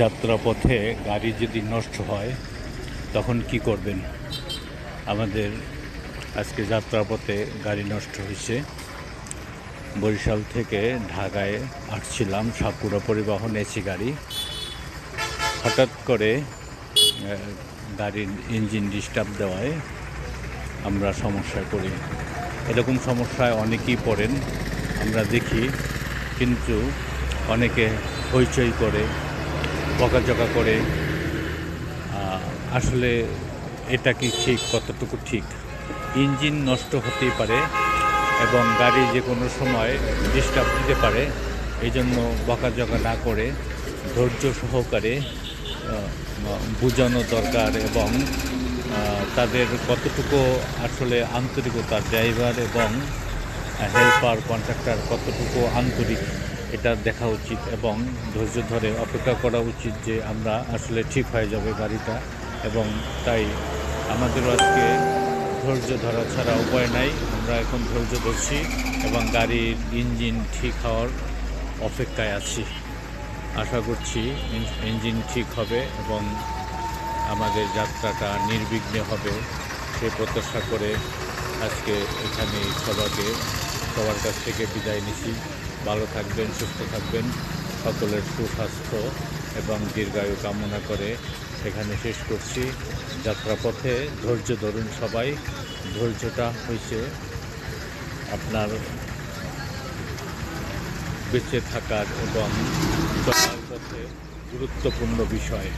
যাত্রাপথে গাড়ি যদি নষ্ট হয়, তখন কি করবেন? আমাদের আজকে যাত্রাপথে গাড়ি নষ্ট হয়েছে। বরিশাল থেকে ঢাকায় আসছিলাম সাতপুরা পরিবহন এসি গাড়ি। হঠাৎ করে গাড়ির ইঞ্জিন ডিস্টার্ব দেওয়ায় আমরা সমস্যায় পড়ি। এরকম সমস্যায় অনেকেই পড়েন, আমরা দেখি, কিন্তু অনেকে হইচই করে। বকাঝকা করে আসলে এটা কি ঠিক, কতটুকু ঠিক? ইঞ্জিন নষ্ট হতেই পারে এবং গাড়ি যে কোনো সময় ডিস্টার্ব দিতে পারে এই জন্য বকাঝকা না করে, ধৈর্য সহকারে বোঝানো দরকার এবং তাদের কতটুকু আসলে আন্তরিকতা ড্রাইভার এবং হেল্পার কন্ট্রাক্টর কতটুকু আন্তরিক এটা দেখা উচিত এবং ধৈর্য ধরে অপেক্ষা করা উচিত যে আমরা আসলে ঠিক হয়ে যাবে গাড়িটা এবং তাই আমাদের আজকে ধৈর্য ধরা ছাড়া উপায় নাই। আমরা এখন ধৈর্য ধরছি এবং গাড়ির ইঞ্জিন ঠিক হওয়ার অপেক্ষায় আছি। আশা করছি ইঞ্জিন ঠিক হবে এবং আমাদের যাত্রাটা নির্বিঘ্নে হবে। সে প্রত্যাশা করে আজকে এখানে সবাইকে, সবার কাছ থেকে বিদায় নিছি ভালো থাকবেন, সুস্থ থাকবেন। সকলের সুস্বাস্থ্য এবং দীর্ঘায়ু কামনা করে এখানে শেষ করছি। যাত্রাপথে ধৈর্য ধরুন সবাই। ধৈর্যটা হয়েছে আপনার বেঁচে থাকার এবং চলার পথে গুরুত্বপূর্ণ বিষয়।